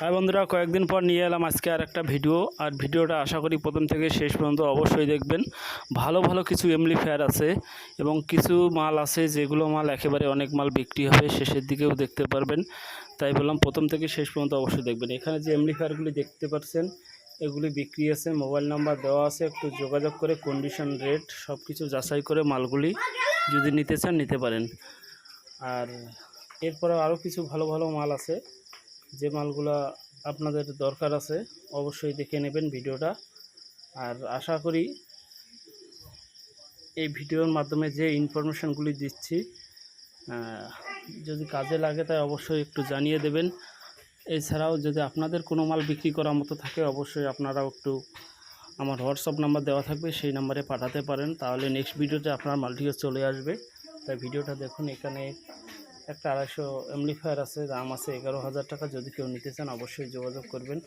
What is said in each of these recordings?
High বন্ধুরা, কয়েকদিন পর নিয়ে এলাম আজকে আর একটা ভিডিও। আর ভিডিওটা আশা করি প্রথম থেকে শেষ পর্যন্ত অবশ্যই দেখবেন। ভালো ভালো কিছু এমলিফায়ার আছে এবং কিছু মাল আছে যেগুলো মাল একেবারে অনেক মাল বিক্রি হবে, শেষের দিকেও দেখতে পারবেন। তাই বললাম প্রথম থেকে শেষ পর্যন্ত অবশ্যই দেখবেন। এখানে যে এমলিফায়ারগুলি দেখতে পাচ্ছেন, এগুলি বিক্রি আছে, মোবাইল নাম্বার দেওয়া আছে, একটু যোগাযোগ করে কন্ডিশন রেট সব কিছু যাচাই করে মালগুলি যদি নিতে চান নিতে পারেন। আর এরপরে আরও কিছু ভালো ভালো মাল আছে। যে মালগুলা আপনাদের দরকার আছে, অবশ্যই দেখে নেবেন ভিডিওটা। আর আশা করি এই ভিডিওর মাধ্যমে যে ইনফরমেশনগুলি দিচ্ছি যদি কাজে লাগে তাই অবশ্যই একটু জানিয়ে দেবেন। এছাড়াও যদি আপনাদের কোনো মাল বিক্রি করার মতো থাকে, অবশ্যই আপনারাও একটু আমার হোয়াটসঅ্যাপ নাম্বার দেওয়া থাকবে, সেই নাম্বারে পাঠাতে পারেন। তাহলে নেক্সট ভিডিওতে আপনার মালটিও চলে আসবে। তাই ভিডিওটা দেখুন এখানে। একটা আড়াইশো এমলিফায়ার আছে, দাম আছে এগারো হাজার টাকা। যদি কেউ নিতে চান, অবশ্যই যোগাযোগ করবেন।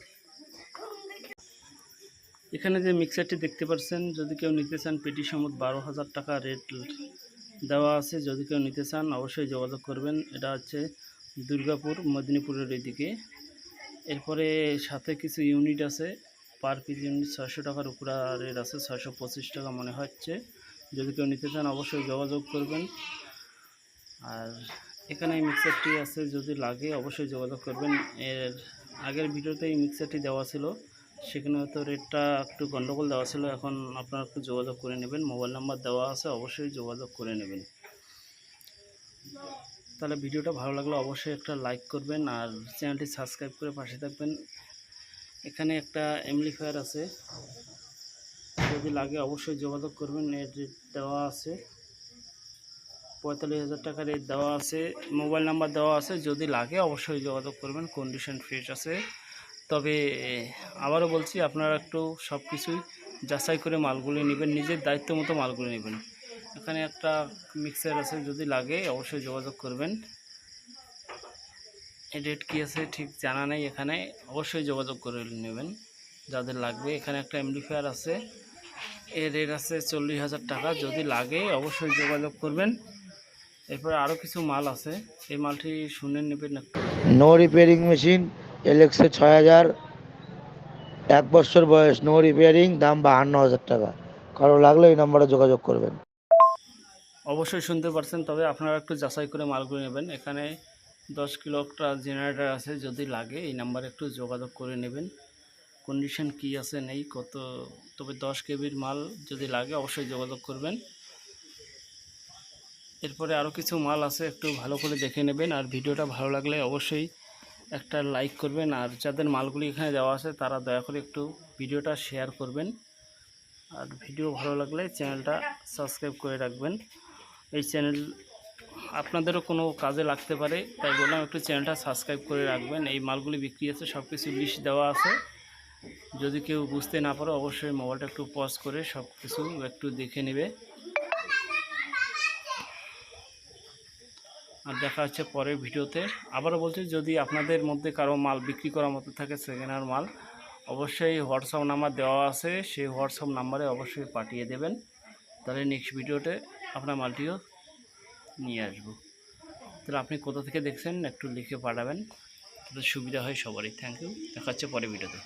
এখানে যে মিক্সারটি দেখতে পাচ্ছেন, যদি কেউ নিতে চান, পেটি সমুদ বারো হাজার টাকা রেট দেওয়া আছে। যদি কেউ নিতে চান, অবশ্যই যোগাযোগ করবেন। এটা হচ্ছে দুর্গাপুর, মেদিনীপুরের এদিকে। এরপরে সাথে কিছু ইউনিট আছে। পার পিস ইউনিট ছয়শো টাকার উপরে রেট আছে, ছয়শো পঁচিশ টাকা মনে হচ্ছে। যদি কেউ নিতে চান, অবশ্যই যোগাযোগ করবেন। আর এখানে এই মিক্সারটি আছে, যদি লাগে অবশ্যই যোগাযোগ করবেন। এর আগের ভিডিওতে এই মিক্সারটি দেওয়া ছিল, সেখানে হয়তো রেটটা একটু গণ্ডগোল দেওয়া ছিল, এখন আপনারা একটু যোগাযোগ করে নেবেন। মোবাইল নাম্বার দেওয়া আছে, অবশ্যই যোগাযোগ করে নেবেন। তাহলে ভিডিওটা ভালো লাগলে অবশ্যই একটা লাইক করবেন আর চ্যানেলটি সাবস্ক্রাইব করে পাশে থাকবেন। এখানে একটা এমলিফায়ার আছে, যদি লাগে অবশ্যই যোগাযোগ করবেন, এর দেওয়া আছে। পঁয়তাল্লিশ হাজার টাকার রেট দেওয়া আছে মোবাইল নাম্বার দেওয়া আছে, যদি লাগে অবশ্যই যোগাযোগ করবেন কন্ডিশন ফ্রেশ আছে। তবে আবারও বলছি, আপনারা একটু সব কিছুই যাচাই করে মালগুলি নেবেন, নিজের দায়িত্ব মতো মালগুলি নেবেন। এখানে একটা মিক্সার আছে, যদি লাগে অবশ্যই যোগাযোগ করবেন। রেট কী আছে ঠিক জানা নেই এখানে, অবশ্যই যোগাযোগ করে নেবেন, যাদের লাগবে। এখানে একটা এমডিফায়ার আছে এর রেট আছে চল্লিশ হাজার টাকা, যদি লাগে অবশ্যই যোগাযোগ করবেন। এরপরে আরও কিছু মাল আছে। এই মালটি শুনে নেবেন নো। রিপেয়ারিং মেশিন এলেক্সে ছয় হাজার। এক বছর বয়স নো রিপেয়ারিং দাম বাহান্ন হাজার টাকা। কারও লাগলে এই নম্বরে যোগাযোগ করবেন। অবশ্যই শুনতে পারছেন তবে আপনারা একটু যাচাই করে মালগুলো নেবেন। এখানে দশ কিলো একটা জেনারেটর আছে যদি লাগে এই নাম্বারে একটু যোগাযোগ করে নেবেন। কন্ডিশন কি আছে নেই কত তবে দশ কেবির মাল যদি লাগে অবশ্যই যোগাযোগ করবেন। এরপরে আরও কিছু মাল আছে, একটু ভালো করে দেখে নেবেন। আর ভিডিওটা ভালো লাগলে অবশ্যই একটা লাইক করবেন। আর যাদের মালগুলি এখানে দেওয়া আছে, তারা দয়া করে একটু ভিডিওটা শেয়ার করবেন। আর ভিডিও ভালো লাগলে চ্যানেলটা সাবস্ক্রাইব করে রাখবেন। এই চ্যানেল আপনাদেরও কোনো কাজে লাগতে পারে, তাই বললাম একটু চ্যানেলটা সাবস্ক্রাইব করে রাখবেন। এই মালগুলি বিক্রি আছে সব কিছু লিস্ট দেওয়া আছে। যদি কেউ বুঝতে না পারে, অবশ্যই মোবাইলটা একটু পজ করে সব কিছু একটু দেখে নেবে। আর দেখা হচ্ছে পরের ভিডিওতে। আবারও বলছি, যদি আপনাদের মধ্যে কারও মাল বিক্রি করার মতো থাকে সেকেন্ড হ্যান্ড মাল, অবশ্যই হোয়াটসঅ্যাপ নাম্বার দেওয়া আছে, সেই হোয়াটসঅ্যাপ নাম্বারে অবশ্যই পাঠিয়ে দেবেন। তাহলে নেক্সট ভিডিওতে আপনার মালটিও নিয়ে আসব। তাহলে আপনি কোথা থেকে দেখছেন একটু লিখে পাঠাবেন, তাহলে সুবিধা হয় সবারই। থ্যাংক ইউ দেখা হচ্ছে পরের ভিডিওতে।